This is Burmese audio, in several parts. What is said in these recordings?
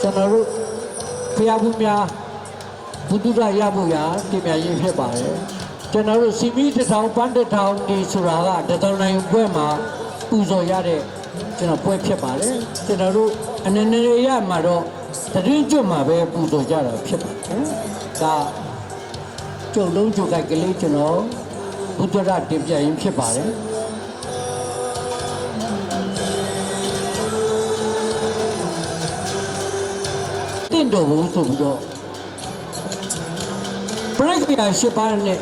ကျွန်တော်တို့ဖျားဘူးများဘုဒ္ဓရရဖို့ရာပြင်ပြရေးဖြစ်ပါတယ်ကျွန်တော်တို့စီမီတစ်ထောင်ပန်းတစ်ထောင်ဒီဆိုတာကတတော်နိုင်ပွဲမှာပူဇော်ရတဲ့ကျွန်တော်ပွဲဖြစ်ပါတယ်ကျွန်တော်တို့အနေနဲ့ရမှာတော့တရင်ကျွတ်မှာပဲပူဇော်ကြတာဖြစ်ပါတယ်ဒါကျုပ်လုံးကျုပ်ကကလေးကျွန်တော်ဘုဒ္ဓရတင်ပြရင်ဖြစ်ပါတယ် င့်တော်ဘူးဆိုပြီးတော့ပရိက္ခာ၈ပါးနဲ့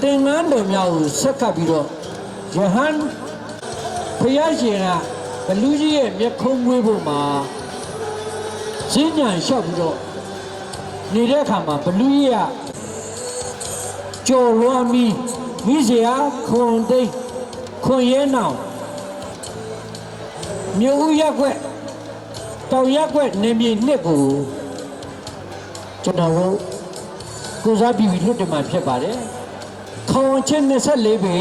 သင်္ကန်းတော်များကိုဆက်ကပ်ပြီးတော့ယဟန်ဖယားရှင်ကဘလူကြီးရဲ့မျက်ခုံးမွေးဖို့မှာဈဉ္ညာလျှောက်ပြီးတော့နေတဲ့အခါမှာဘလူကြီးကကြော်လွှမ်းပြီးမိစရာခွန်သိခွန်ရဲနောင်မြို့ဦးရက်ွက် တောင်ရက်ွက်နေမြေနှစ်ကိုကျွန်တော်တို့ကိုစားပြီးလွတ်တယ်မှာဖြစ်ပါတယ်။ခေါင်ချင်း24ပေ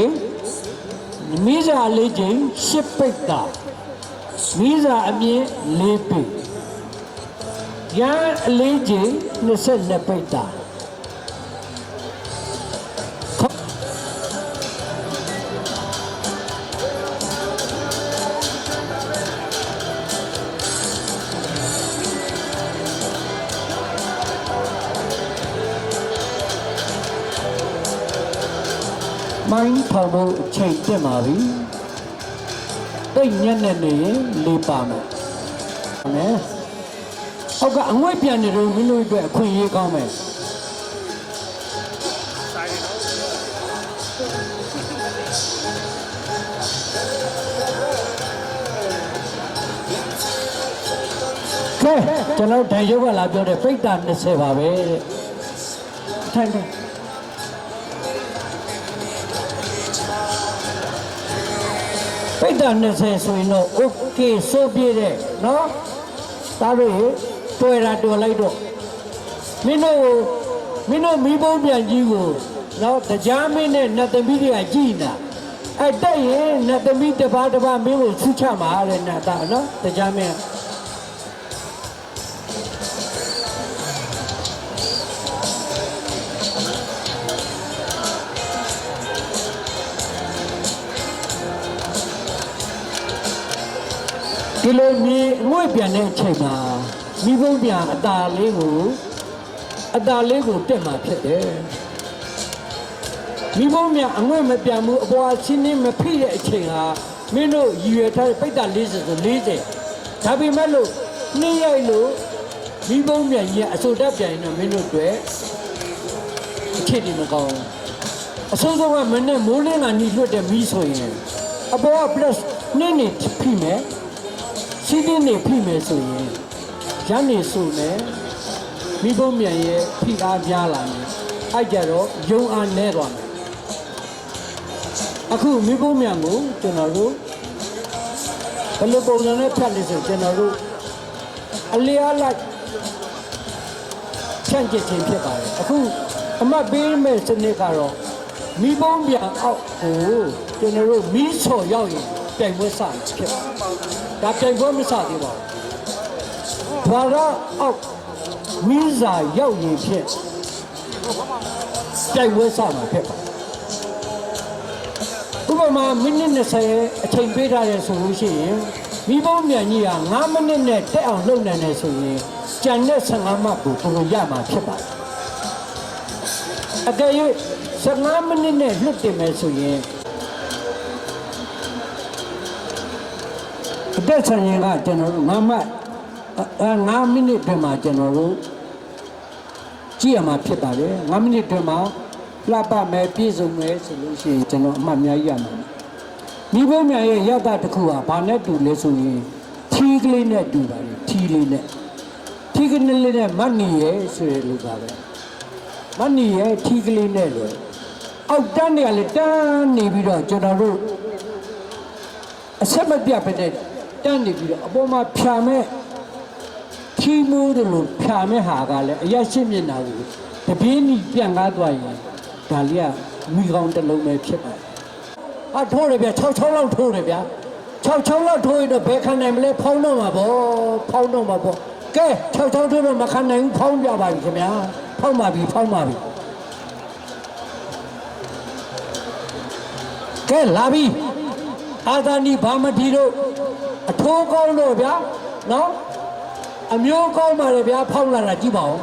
မိစာလေးချိန်10ပိတ်တာမိစာအမြင့်4ပိတ်ရန်အလေးချိန်22ပိတ်တာ မိုင်းထောင်ဖို့အချိန်တက်ပါပြီ။တိတ်ညက်နေနေရင်လေးပါမယ်။နော်။ဟုတ်ကအငွေ့ပြန်နေတော့မင်းတို့အတွက်အခွင့်အရေးကောင်းမယ်။ကဲကျွန်တော်ဒိုင်ရုပ်ကလာပြောတဲ့ပိတ်တာ20ပါပဲတဲ့ထိုင်တယ် ပိတ်တာ20ဆိုရင်တော့ okay ဆိုပြည့်တဲ့နော်ဒါတို့တွေ့တာတွေ့လိုက်တော့မင်းတို့မင်းတို့မိဘုံပြန်ကြီးကိုနော်တရားမင်းနဲ့နတ်သမီးတွေကကြည်နာအဲ့တက်ရင်နတ်သမီးတစ်ပါးတစ်ပါးမင်းကိုဆူချမှာတဲ့နတ်သားနော်တရားမင်း ဒီလိုမြေငွေ့ပြန်တဲ့အချိန်မှာမိဘုံပြန်အตาလေးကိုအตาလေးကိုတက်มาဖြစ်တယ်မိဘုံပြန်အငွေ့မပြန်ဘူးအပေါ်ချင်းင်းမဖိတဲ့အချိန်ဟာမင်းတို့ရည်ရွယ်ထားတဲ့ပိတ်တာ40ဆို40ဒါပေမဲ့လို့နှိမ့်ရိုက်လို့မိဘုံပြန်ကြီးကအစိုးတက်ပြန်ရင်တော့မင်းတို့တွေအခြေအနေမကောင်းဘူးအစိုးဆုံးကမနဲ့မိုးလင်းကညီလွတ်တဲ့မီးဆိုရင်အပေါ်က plus နည်းနည်းဖိမယ် စီးတင်းနေဖိမယ်ဆိုရင်ရန်နေဆိုမယ်မိဘုံမြန်ရဲ့ဖိအားများလာမယ်အဲ့ကြတော့ယုံအားနဲသွားမယ်အခုမိဘုံမြန်ကိုကျွန်တော်တို့ဘယ်လိုပုံစံနဲ့ဖြတ်လဲဆိုကျွန်တော်တို့အလျားလိုက်ချန့်ကျင်ခြင်းဖြစ်ပါတယ်အခုအမတ်ပေးမဲ့စနစ်ကတော့မိဘုံမြန်အောက်ကိုကျွန်တော်တို့မီးဆော်ရောက်ရင် ပြိုင်ပွဲစမှာဖြစ်ပါတယ်ဒါပြိုင်ပွဲမစသေးပါဘူးဘာသာအောက်မီးစာရောက်ရင်ဖြင့်ပြိုင်ပွဲစမှာဖြစ်ပါဥပမာမိနစ်20အချိန်ပေးထားတယ်ဆိုလို့ရှိရင်မိဘုံမြန်ကြီးက9မိနစ်နဲ့တက်အောင်လုပ်နိုင်တယ်ဆိုရင်ကြံတဲ့15မှတ်ကိုသူတို့ရမှာဖြစ်ပါတယ်အကယ်၍15မိနစ်နဲ့လွတ်တင်မယ်ဆိုရင် အသက်ဆိုင်ရင်ကကျွန်တော်တို့ငါမတ်အဲ9မိနစ်တည်းမှာကျွန်တော်တို့ကြည့်ရမှာဖြစ်ပါတယ်9မိနစ်တည်းမှာလှပမယ်ပြည့်စုံမယ်ဆိုလို့ရှိရင်ကျွန်တော်အမှတ်အများကြီးရမှာမိဘများရဲ့ရတတစ်ခုဟာဘာနဲ့တူလဲဆိုရင်ထီးကလေးနဲ့တူပါတယ်ထီးလေးနဲ့ထီးကလေးနဲ့မတ်နီရဲ့ဆိုရလို့ပါပဲမတ်နီရဲ့ထီးကလေးနဲ့လေအောက်တန်းတွေကလည်းတန်းနေပြီးတော့ကျွန်တော်တို့အဆက်မပြတ်ပဲတဲ့ တန်းနေပြီးတော့အပေါ်မှာဖြာမဲ့ခီးမိုးတို့လိုဖြာမဲ့ဟာကလည်းအရက်ရှင်းမျက်နှာကိုတပြင်းကြီးပြန်ကားသွားရင်ဒါလေးကမိကောင်းတစ်လုံးပဲဖြစ်ပါတယ်။အထိုးတယ်ဗျ6 6လောက်ထိုးတယ်ဗျာ6 6လောက်ထိုးရင်တော့ဘယ်ခံနိုင်မလဲဖောင်းတော့မှာပေါ့ဖောင်းတော့မှာပေါ့ကကဲ၆၆တို့တော့မခံနိုင်ဘူးဖောင်းပြပါပြီခင်ဗျာဖောင်းပါပြီဖောင်းပါပြီကဲလာပြီအာသာနီဘာမတီတို့ အထိုးကောင်းလို့ဗျာနော်အမျိုးကောင်းပါလေဗျာဖောင်းလာတာကြည့်ပါဦး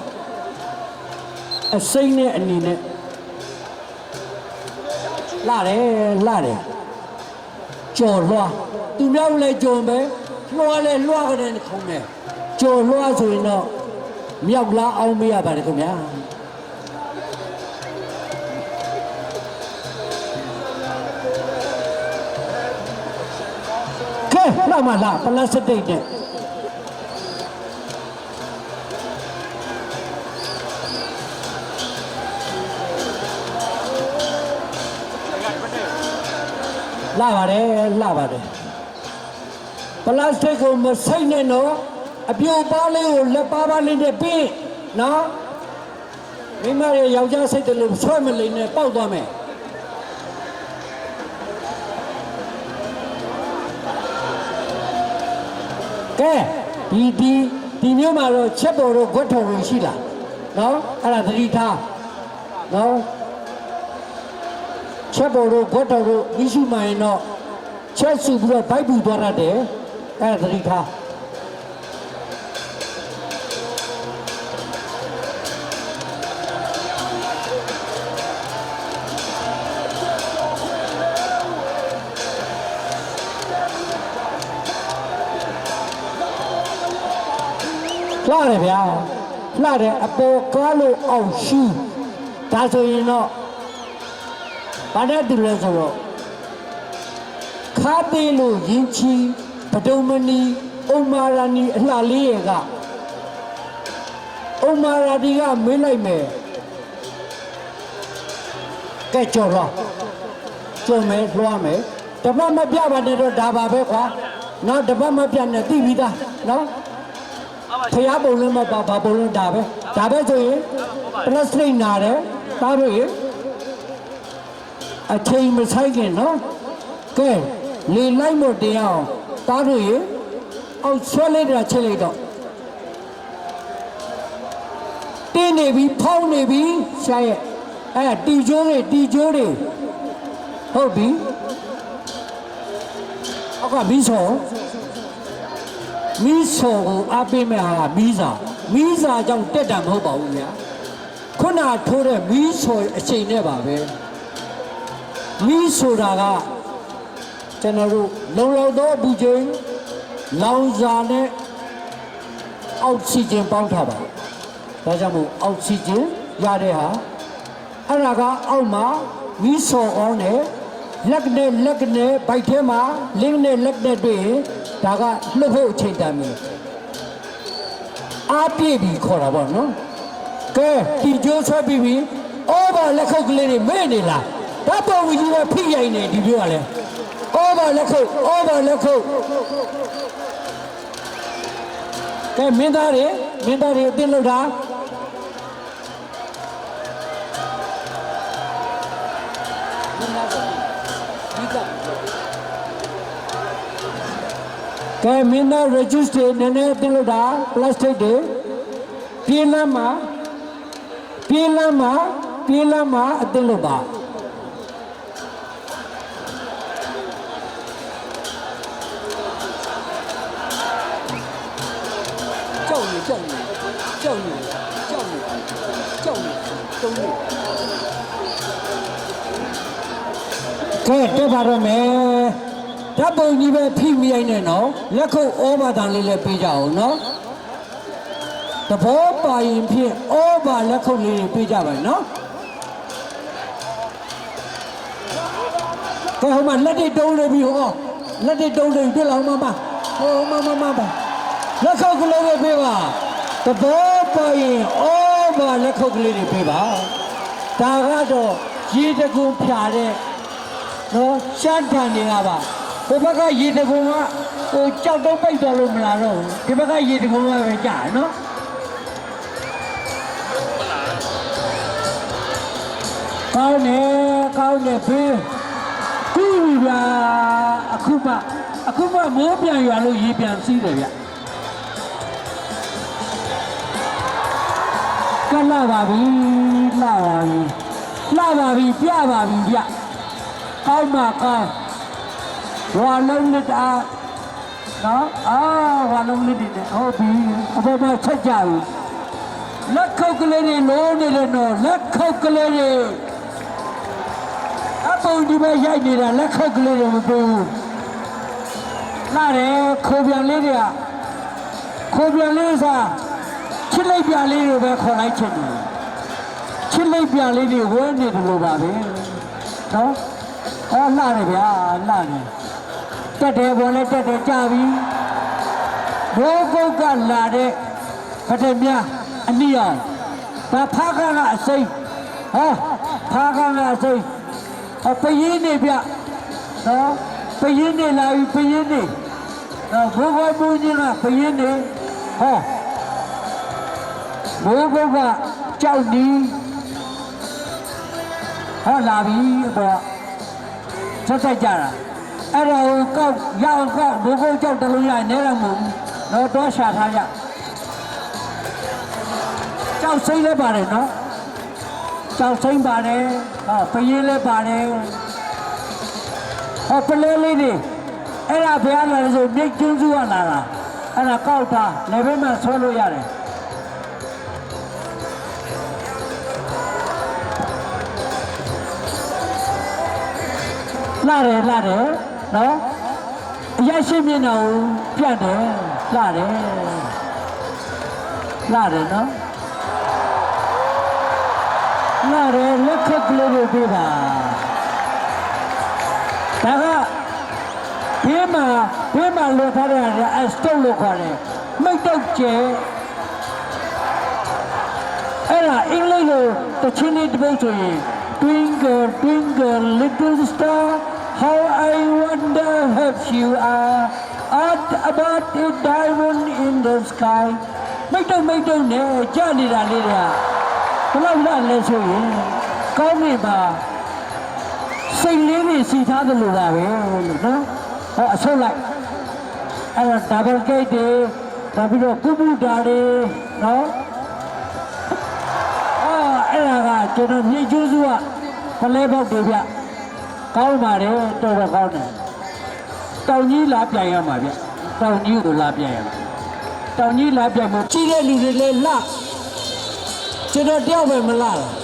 အစိမ့်နဲ့အနေနဲ့လာတယ်လာတယ်ကြော်လွှားသူများလည်းကြော်ပဲလွှားလည်းလွှားကြတယ်ခုံးတယ်ကြော်လွှားဆိုရင်တော့မြောက်လားအောင်မရပါတယ်ခင်ဗျာ လာမလားပလတ်စတစ်နဲ့လာပါတယ်လာပါတယ်ပလတ်စတစ်ကိုမစိတ်နဲ့တော့အပြိုပါလေးကိုလက်ပါပါလေးနဲ့ပြီးနော်မိမရဲ့ယောက်ျားစိတ်တလို့ဆွဲမလိမ့်နဲ့ပေါက်သွားမယ် ကဲဒီဒီဒီမျိုးမှာတော့ချက်ပေါ်တော့ခွက်တော်ဝင်ရှိလားနော်အဲ့ဒါသတိထားနော်ချက်ပေါ်တော့ခွက်တော်တို့ဤရှိမှရင်တော့ချက်စုပြီးတော့ဗိုက်ပူသွားတတ်တယ်အဲ့ဒါသတိထား လှတယ်ဗျာလှတယ်အပေါ်ကားလို့အောင်ရှူးဒါဆိုရင်တော့ဘာနဲ့တူလဲဆိုတော့ခါသေးလို့ရင်ချီပဒုံမနီအုံမာရာနီအလှလေးရဲ့ကအုံမာရာဒီကမင်းလိုက်မယ်ကဲကြော်တော့ကြော်မယ်လွှားမယ်တပတ်မပြပါနဲ့တော့ဒါပါပဲကွာနော်တပတ်မပြနဲ့သိပြီးသားနော် ဖျားပုံလုံးမပါဘာပုံလုံးဒါပဲဒါပဲဆိုရင်ပလတ်စတစ်နာတယ်သားတို့ရေအချိန်မဆိုင်ခင်နော်ကဲလေလိုက်မတရားအောင်သားတို့ရေအောက်ဆွဲလိုက်တာချက်လိုက်တော့တင်းနေပြီဖောင်းနေပြီရှာရဲ့အဲတီကျိုးတွေတီကျိုးတွေဟုတ်ပြီအောက်ကဘီဆော မီးဆော်ကိုအားပေးမဲ့ဟာကမီးစာမီးစာကြောင့်တက်တာမဟုတ်ပါဘူးဗျာခုနထိုးတဲ့မီးဆော်အချိန်နဲ့ပါပဲမီးဆိုတာကကျွန်တော်တို့လုံလောက်သောအပူချိန်လောင်စာနဲ့အောက်ဆီဂျင်ပေါင်းထားပါဒါကြောင့်မို့အောက်ဆီဂျင်ရတဲ့ဟာအဲ့ဒါကအောက်မှာမီးဆော်အောင်တယ်လက်နဲ့လက်နဲ့ဗိုက်ထဲမှာလင်းနဲ့လက်နဲ့တွေ့ရင် ဒါကလှုပ်ဖို့အချိန်တန်ပြီအားပြည့်ပြီခေါ်တာပေါ့နော်ကဲဒီကျိုးဆွဲပြီးပြီအော်ဘာလက်ခုပ်ကလေးတွေမဲ့နေလားဓာတ်ပေါ်ဝင်ကြီးကဖိရိုက်နေဒီပြောကလည်းအော်ဘာလက်ခုပ်အော်ဘာလက်ခုပ်ကဲမင်းသားတွေမင်းသားတွေအတင်းလို့တာမင်းသားတွေဒီက ကဲမင်းသား register နည်းနည်းတင်လို့တာ plastic တွေပြေးလမ်းမှာပြေးလမ်းမှာပြေးလမ်းမှာအတင်လို့ပါကြောက်နေကြောက်နေကြောက်နေကြောက်နေကြောက်နေတုံးနေကဲတက်ပါတော့မယ် ဓာတ်ပုံကြီးပဲဖိမိရိုက်နေနော်လက်ခုပ်ဩဘာတန်လေးလည်းပေးကြအောင်နော်သဘောပါရင်ဖြင့်ဩဘာလက်ခုပ်လေးတွေပေးကြပါနော်ကဲဟိုမှာလက်တွေတုံးနေပြီဟောလက်တွေတုံးနေပြီတွေ့လားဟိုမှာမဟိုမှာမမပါလက်ခုပ်ကလေးတွေပေးပါသဘောပါရင်ဩဘာလက်ခုပ်ကလေးတွေပေးပါဒါကတော့ရေတကူဖြာတဲ့နော်ရှမ်းတန်နေတာပါ ဟိုဘက်ကရေတကုံကဟိုကြောက်တော့ပိတ်သွားလို့မလာတော့ဘူးဒီဘက်ကရေတကုံကပဲကြာတယ်နော်ကောင်းနေကောင်းနေဖေးကူဗျာအခုမှအခုမှမိုးပြန်ရွာလို့ရေပြန်စီးတယ်ဗျကလာပါပြီလာပါပြီလာပါပြီပြပါပြီပြကောင်းမှာကောင်း ဝါလုံးလက်တာနော်အာဝါလုံးလက်တွေနဲ့ဟုတ်ပြီအပေါ်မှာချက်ကြပြီလက်ခုပ်ကလေးတွေလုံးနေတယ်နော်လက်ခုပ်ကလေးတွေအပုံဒီပဲရိုက်နေတာလက်ခုပ်ကလေးတွေမပေးဘူးလာတယ်ခိုးပြန်လေးတွေကခိုးပြန်လေးစားချစ်လိုက်ပြန်လေးတွေပဲခေါ်လိုက်ချင်တယ်ချစ်လိုက်ပြန်လေးတွေဝဲနေတယ်လို့ပါပဲနော်ဟောလာတယ်ဗျာလာတယ် တက်တယ်ဘောလဲတက်တယ်ကြပြီဘိုးကုတ်ကလာတဲ့ဖတဲ့မြအနည်းအောင်ဒါဖားကကအစိမ့်ဟောဖားကကအစိမ့်အပရင်းနေဗျနော်ပရင်းနေလာပြီပရင်းနေတော့ဘိုးဘွားဘုန်းကြီးကပရင်းနေဟောဘိုးဘုကကြောက်နီးဟောလာပြီအပေါ်ဆက်ဆက်ကြတာ အဲ့ဒါကိုကောက်ရအောင်ကောက်ဘိုးဘုကြောက်တလုံးရနေတော့မဟုတ်ဘူးတော့တော့ရှာထားကြကြောက်စိမ့်လည်းပါတယ်နော်ကြောက်စိမ့်ပါတယ်ဟောပရင်းလည်းပါတယ်ဟောပလဲလေးတွေအဲ့ဒါဘယ်ရလာလဲဆိုမြိတ်ကျွန်းစုကလာတာအဲ့ဒါကောက်တာလေဘက်မှာဆွဲလို့ရတယ်လာတယ်လာတယ် နော်အရက်ရှိမျက်နှာကိုပြတ်တယ်လာတယ်လာတယ်နော်လာတယ်လက်ခက်ကလေးတွေပေးတာဒါကဘေးမှာဘေးမှာလွတ်ထားတဲ့အစတုတ်လို့ခေါ်တယ်မိတ်တုတ်ကျဲအဲ့ဒါအင်္ဂလိပ်လိုတချင်းလေးတစ်ပုဒ်ဆိုရင် Twinkle twinkle little star how I wonder if you are art about a diamond in the sky မိတ်တုတ်မိတ်တုတ်နဲ့ကြာနေတာလေးတွေကဘယ်လောက်လာလဲဆိုရင်ကောင်းနေပါစိတ်လေးတွေစီထားတယ်လို့ပါပဲလို့နော်ဟောအဆုတ်လိုက်အဲ့တော့ double gate တွေဒါပြီးတော့ကုပုတာတွေနော်အာအဲ့ဒါကကျွန်တော်မြေကျိုးစုကဖလဲပေါက်တွေဗျ ကောင်းပါတယ်တော်တော်ကောင်းတယ်တောင်ကြီးလာပြန်ရမှာဗျတောင်ကြီးကိုလာပြန်ရမှာတောင်ကြီးလာပြန်မှာကြီးတဲ့လူတွေလည်းလာကျွန်တော်တယောက်ပဲမလာဘူး